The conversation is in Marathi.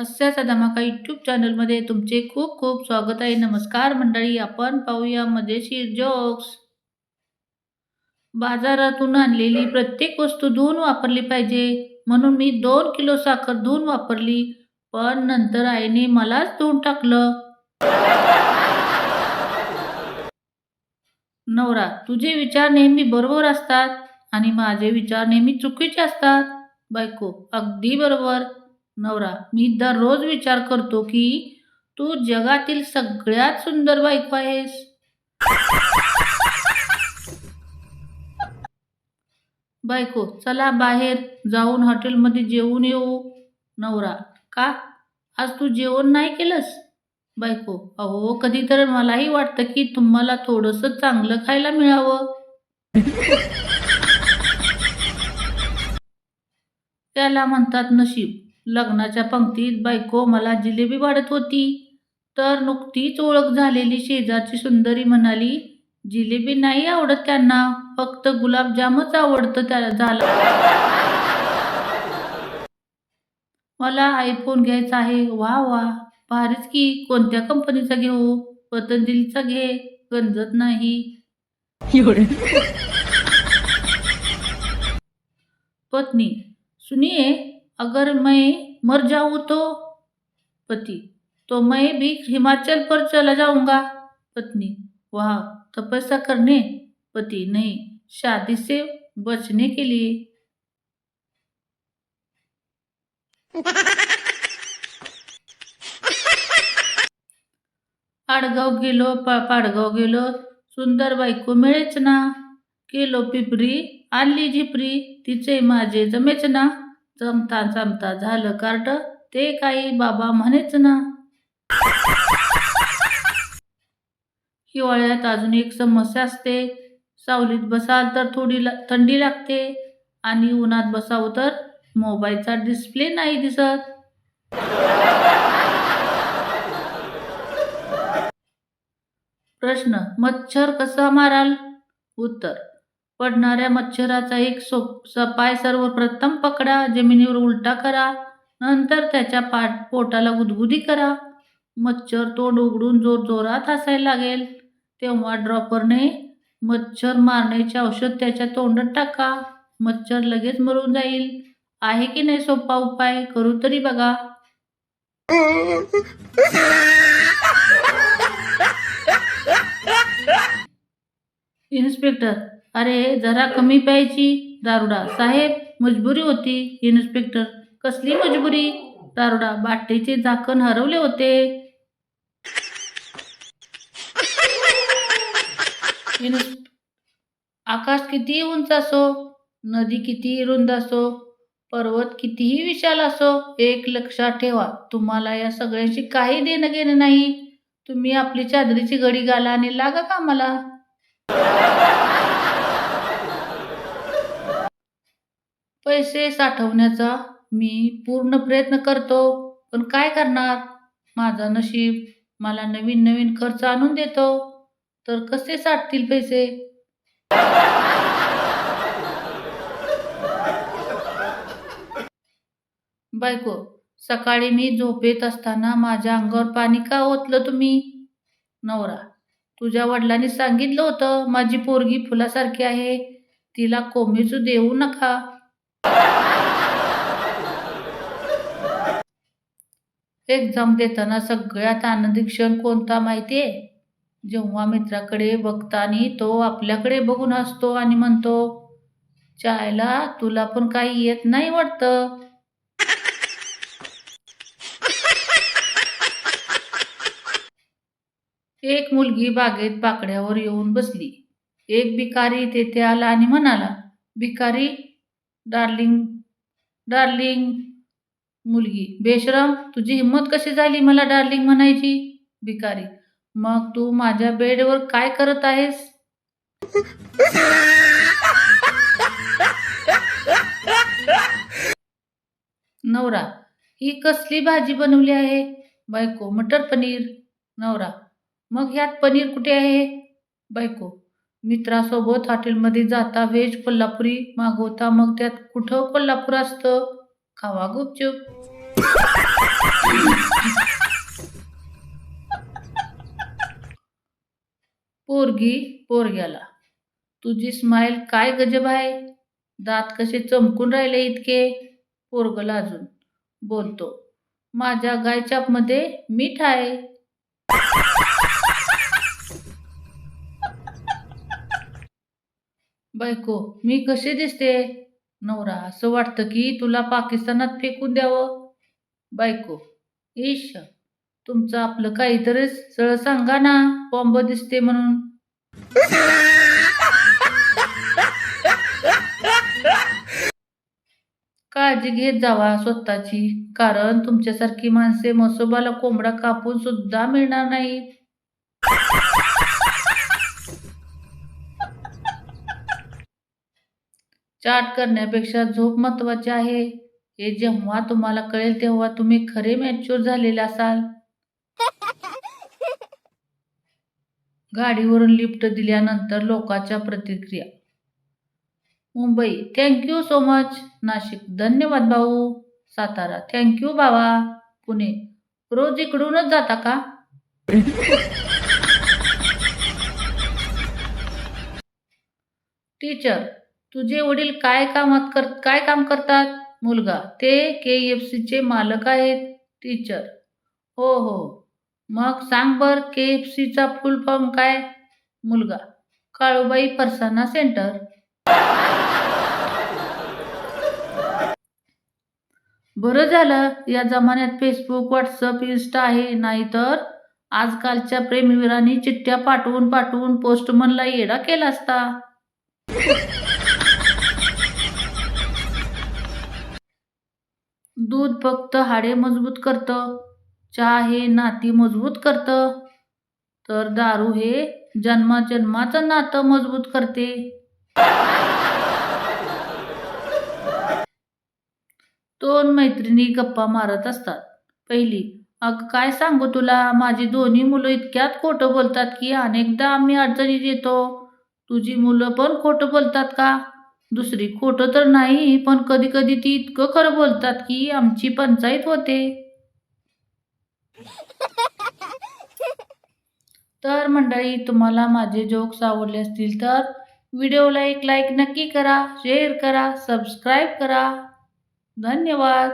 हास्याचा धमाका यूट्यूब चॅनलमध्ये तुमचे खूप खूप स्वागत आहे. नमस्कार मंडळी आपण पाहूया मजेशीर जोक्स बाजारातून आणलेली प्रत्येक वस्तू धुवून वापरली पाहिजे. म्हणून मी दोन किलो साखर धुवून वापरली पण नंतर आईने मलाच धुवून टाकलं. नवरा तुझे विचार नेहमी बरोबर असतात आणि माझे विचार नेहमी चुकीचे असतात. बायको अगदी बरोबर. नवरा मी दररोज विचार करतो की तू जगातील सगळ्यात सुंदर बायको आहेस. बायको चला बाहेर जाऊन हॉटेलमध्ये जेवून येऊ. नवरा का? आज तू जेवण नाही केलंस? बायको अहो कधी तर मलाही वाटतं की तुम्हाला थोडंसं चांगलं खायला मिळावं. त्याला म्हणतात नशीब. लग्नाच्या पंक्तीत बायको मला जिलेबी वाढत होती. तर नुकतीच ओळख झालेली शेजारची सुंदरी म्हणाली जिलेबी नाही आवडत त्यांना फक्त गुलाबजामच आवडतं त्याला झालं. मला आयफोन घ्यायचा आहे. वा वा भारीच की कोणत्या कंपनीचा घेऊ? पतंजलीचा घे गंजत नाही. पत्नी सुनिए अगर मैं मर जाऊँ तो पति तो मैं भी हिमाचल पर चला जाऊंगा पत्नी। वाह तपस्या करने पति नहीं शादी से बचने के लिए। आडगाव गेलो पा पाडगाव गेलो सुंदर बायको मिळेच ना। केलो पिपरी आणली झिपरी तिचे माझे जमेच ना। जमता जमता झालं कार्ट. ते काही बाबा म्हणेच ना. हिवाळ्यात अजून एक समस्या असते. सावलीत बसाल तर थोडी ला थंडी लागते. आणि उन्हात बसावं तर मोबाईलचा डिस्प्ले नाही दिसत. प्रश्न मच्छर कसा माराल? उत्तर पडणाऱ्या मच्छराचा एक सो सपाय सर्वप्रथम पकडा जमिनीवर उलटा करा नंतर त्याच्या पाठ पोटाला गुदगुदी करा. मच्छर तोंड उघडून जोर जोरात हसायला लागेल. तेव्हा ड्रॉपरने मच्छर मारण्याचे औषध त्याच्या तोंडात टाका. मच्छर लगेच मरून जाईल. आहे की नाही सोपा उपाय? करू तरी बघा. इन्स्पेक्टर अरे जरा कमी प्यायची दारुडा. साहेब मजबुरी होती इन्स्पेक्टर. कसली मजबुरी? दारुडा बाटेचे झाकण हरवले होते. आकाश कितीही उंच असो नदी कितीही रुंद असो पर्वत कितीही विशाल असो एक लक्षात ठेवा तुम्हाला या सगळ्यांशी काही देणं घेणं नाही. तुम्ही आपली चादरीची घडी घाला आणि लागा कामाला. पैसे साठवण्याचा मी पूर्ण प्रयत्न करतो. पण काय करणार? माझा नशीब मला नवीन नवीन खर्च आणून देतो. तर कसे साठतील पैसे? बायको सकाळी मी झोपेत असताना माझ्या अंगावर पाणी का ओतलं तुम्ही? नवरा तुझ्या वडिलांनी सांगितलं होतं माझी पोरगी फुलासारखी आहे. तिला कोमेचू देऊ नका. एक्झाम देताना सगळ्यात आनंदी क्षण कोणता माहिती आहे जेव्हा मित्राकडे बघतानी तो आपल्याकडे बघून हसतो आणि म्हणतो चायला तुला पण काही येत नाही वाटतं. एक मुलगी बागेत बाकड्यावर येऊन बसली. एक भिकारी तेथे आला आणि म्हणाला भिकारी डार्लिंग डार्लिंग मुलगी बेशरम तुझी हिंमत कशी झाली मला डार्लिंग म्हणायची? भिकारी मग तू माझ्या बेडवर काय करत आहेस? नवरा ही कसली भाजी बनवली आहे? बायको मटर पनीर. नवरा मग ह्यात पनीर कुठे आहे? बायको मित्रासोबत हॉटेलमध्ये जाता व्हेज कोल्हापुरी मागवता मग त्यात कुठं कोल्हापूर असतं? खावा गुपचूप. पोरगी पोरग्याला तुझी स्माईल काय गजब आहे? दात कसे चमकून राहिले इतके? पोरगला अजून बोलतो माझ्या गायचापमध्ये मीठ आहे. बायको मी कसे दिसते? नवरा असं वाटतं की तुला पाकिस्तानात फेकून द्यावं? बायको ईश तुमचं आपलं काहीतरी सळ सांगा ना बॉम्ब दिसते म्हणून. काळजी घेत जावा स्वतःची कारण तुमच्यासारखी माणसे मसोबाला कोंबडा कापून सुद्धा मिळणार नाहीत. चाट करण्यापेक्षा झोप महत्त्वाची आहे. हे जेव्हा तुम्हाला कळेल तेव्हा तुम्ही खरे मॅच्युअर झालेले असाल. गाडीवरून लिफ्ट दिल्यानंतर लोकांच्या प्रतिक्रिया. Mumbai thank you so much Nashik धन्यवाद भाऊ. सातारा थँक्यू बाबा. पुणे रोज इकडूनच जाता का? टीचर तुझे वडील काय कामात कर काय काम करतात? मुलगा. ते के एफ सीचे मालक आहेत टीचर. हो हो. मग सांग बर के एफ सीचा फुल फॉर्म काय? मुलगा. काळूबाई फरसाना सेंटर. बरं झालं. या जमान्यात फेसबुक व्हॉट्सअप इन्स्टा आहे नाहीतर आजकालच्या प्रेमीवीरांनी चिठ्ठ्या पाठवून पाठवून पोस्टमनला येडा केला असता. दूध फक्त हाडे मजबूत करतं चहा हे नाती मजबूत करतं. तर दारू हे जन्माजन्माचं नातं मजबूत करते. दोन मैत्रिणी गप्पा मारत असतात. पहिली अग काय सांगू तुला? माझी दोन्ही मुलं इतक्यात खोटं बोलतात की अनेकदा आम्ही अडचणीत येतो. तुझी मुलं पण खोटं बोलतात का? दुसरी खोटं तर नाही पण कधी कधी ती इतकं खरं बोलतात की आमची पंचायत होते. तर मंडळी तुम्हाला माझे जोक्स आवडले असतील तर व्हिडिओला एक लाईक नक्की करा शेअर करा सबस्क्राईब करा. धन्यवाद.